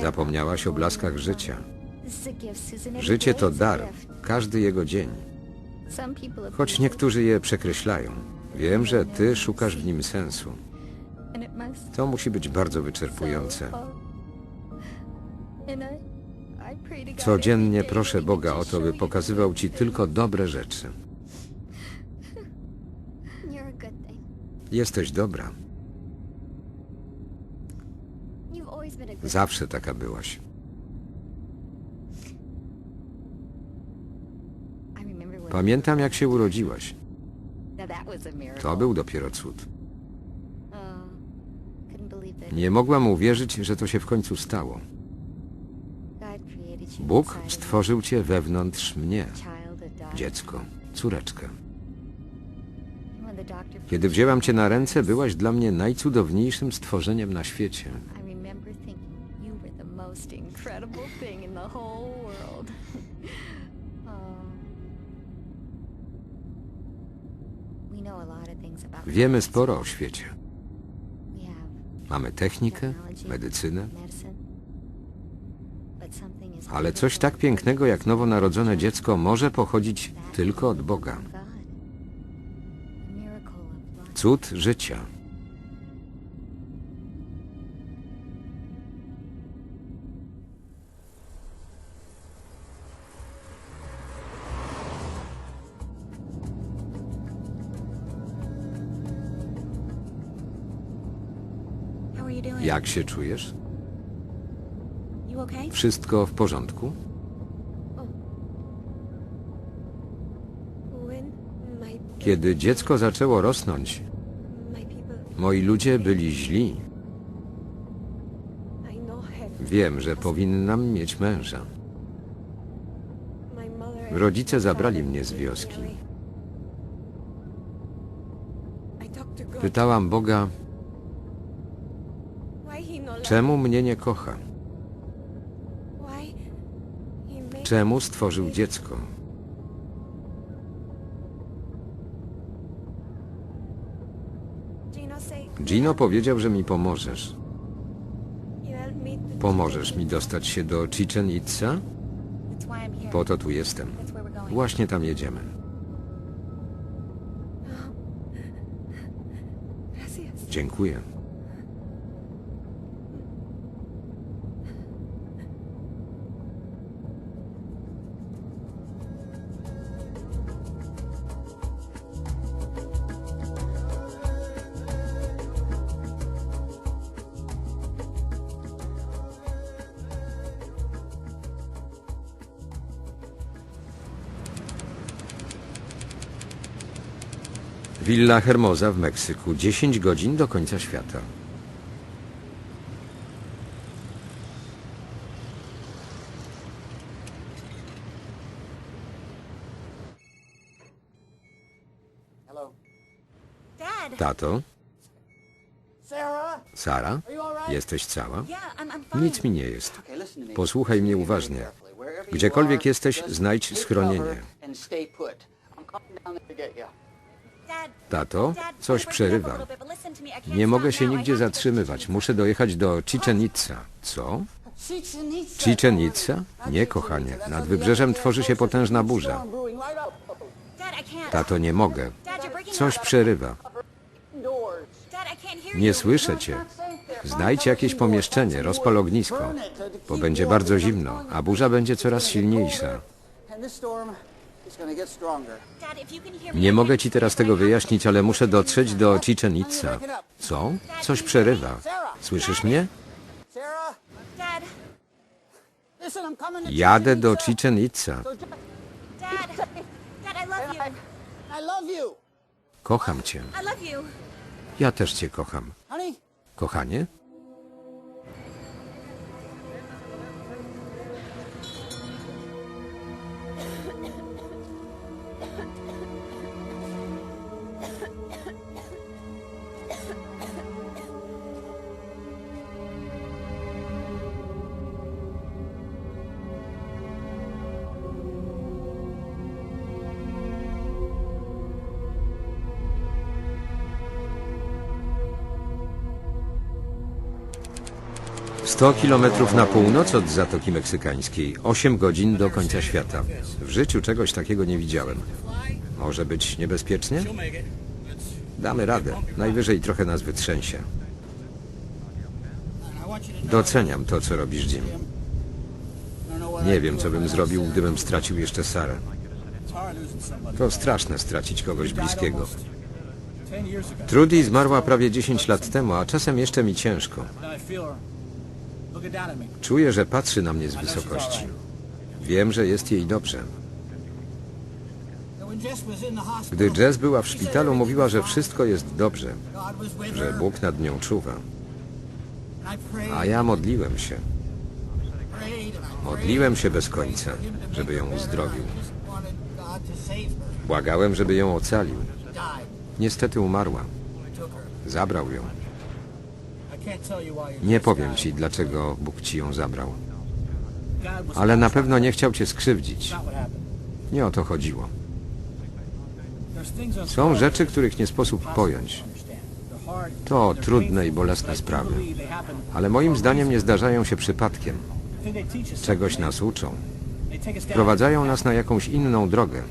Zapomniałaś o blaskach życia. Życie to dar, każdy jego dzień. Choć niektórzy je przekreślają. Wiem, że ty szukasz w nim sensu. To musi być bardzo wyczerpujące. Codziennie proszę Boga o to, by pokazywał ci tylko dobre rzeczy. Jesteś dobra. Zawsze taka byłaś. Pamiętam, jak się urodziłaś. To był dopiero cud. Nie mogłam uwierzyć, że to się w końcu stało. Bóg stworzył cię wewnątrz mnie, dziecko, córeczkę. Kiedy wzięłam cię na ręce, byłaś dla mnie najcudowniejszym stworzeniem na świecie. The whole world. Wiemy sporo o świecie. Mamy technikę, medycynę, ale coś tak pięknego jak nowonarodzone dziecko może pochodzić tylko od Boga. Cud życia. Jak się czujesz? You okay? Wszystko w porządku? When my Kiedy dziecko zaczęło rosnąć, my people, moi ludzie byli źli. I know have Wiem, że powinnam mieć męża. my mother. Rodzice zabrali mnie z wioski. I talked to God. Pytałam Boga, czemu mnie nie kocha? Czemu stworzył dziecko? Gino powiedział, że mi pomożesz. Pomożesz mi dostać się do Chichen Itza? Po to tu jestem. Właśnie tam jedziemy. Dziękuję. Villa Hermosa w Meksyku. 10 godzin do końca świata. Tato, Sara, jesteś cała? Nic mi nie jest. Posłuchaj mnie uważnie. Gdziekolwiek jesteś, znajdź schronienie. Tato, coś przerywa. Nie mogę się nigdzie zatrzymywać. Muszę dojechać do Chichen Itza. Co? Chichen Itza. Nie, kochanie. Nad wybrzeżem tworzy się potężna burza. Tato, nie mogę. Coś przerywa. Nie słyszę cię. Znajdź jakieś pomieszczenie, rozpal ognisko, bo będzie bardzo zimno, a burza będzie coraz silniejsza. Nie mogę ci teraz tego wyjaśnić, ale muszę dotrzeć do Chichen Itza. Co? Coś przerywa. Słyszysz mnie? Jadę do. Chichen Itza. Kocham cię. Ja też cię kocham. Kochanie? 100 kilometrów na północ od Zatoki Meksykańskiej, 8 godzin do końca świata. W życiu czegoś takiego nie widziałem. Może być niebezpiecznie? Damy radę. Najwyżej trochę nas wytrzęsie. Doceniam to, co robisz, Jim. Nie wiem, co bym zrobił, gdybym stracił jeszcze Sarę. To straszne stracić kogoś bliskiego. Trudy zmarła prawie 10 lat temu, a czasem jeszcze mi ciężko. Czuję, że patrzy na mnie z wysokości. Wiem, że jest jej dobrze. Gdy Jess była w szpitalu, mówiła, że wszystko jest dobrze, że Bóg nad nią czuwa. A ja modliłem się. Modliłem się bez końca, żeby ją uzdrowił. Błagałem, żeby ją ocalił. Niestety umarła. Zabrał ją. Nie powiem ci, dlaczego Bóg ci ją zabrał. Ale na pewno nie chciał cię skrzywdzić. Nie o to chodziło. Są rzeczy, których nie sposób pojąć. To trudne i bolesne sprawy. Ale moim zdaniem nie zdarzają się przypadkiem. Czegoś nas uczą. Prowadzają nas na jakąś inną drogę.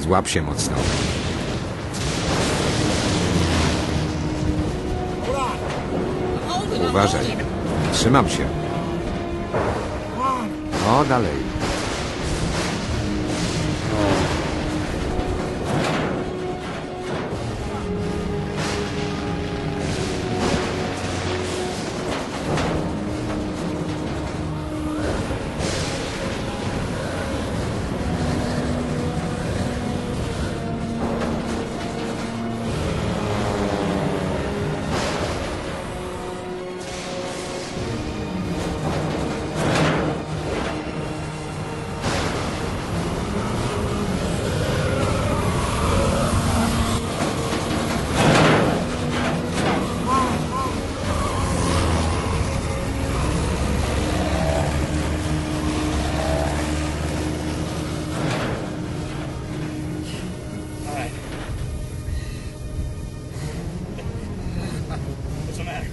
Złap się mocno. Uważaj. Trzymam się. O, dalej.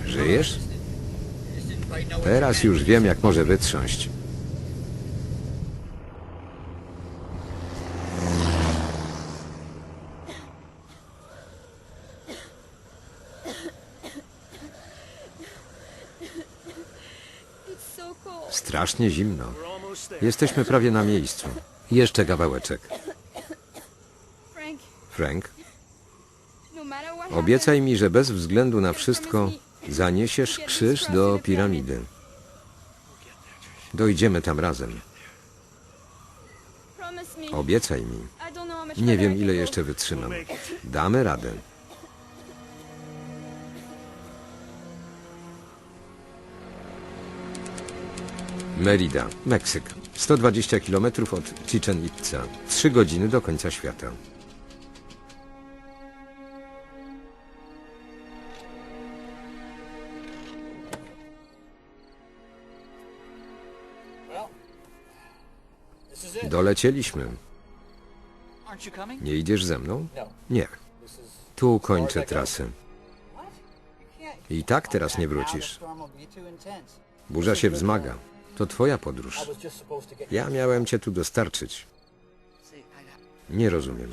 Żyjesz? Teraz już wiem, jak może wytrząść. Strasznie zimno. Jesteśmy prawie na miejscu. Jeszcze kawałeczek. Frank, no obiecaj mi, że bez względu na wszystko zaniesiesz krzyż do piramidy. Dojdziemy tam razem. Obiecaj mi. Nie wiem, ile jeszcze wytrzymam. Damy radę. Merida, Meksyk. 120 km od Chichen Itza. 3 godziny do końca świata. Dolecieliśmy. Nie idziesz ze mną? No. Nie. Tu kończę trasę. I tak teraz nie wrócisz. Burza się wzmaga. To twoja podróż. Ja miałem cię tu dostarczyć. Nie rozumiem.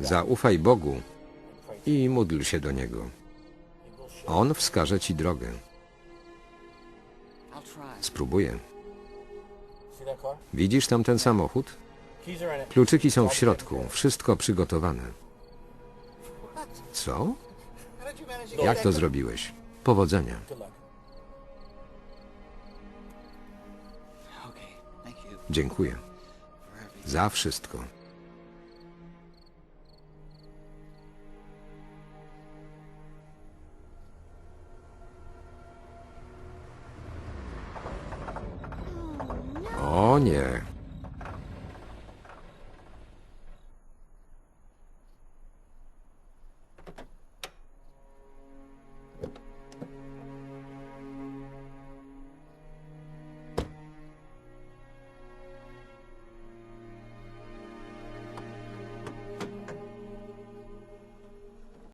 Zaufaj Bogu i módl się do Niego. On wskaże ci drogę. Spróbuję. Widzisz tam ten samochód? Kluczyki są w środku. Wszystko przygotowane. Co? Jak to zrobiłeś? Powodzenia. Dziękuję. Za wszystko.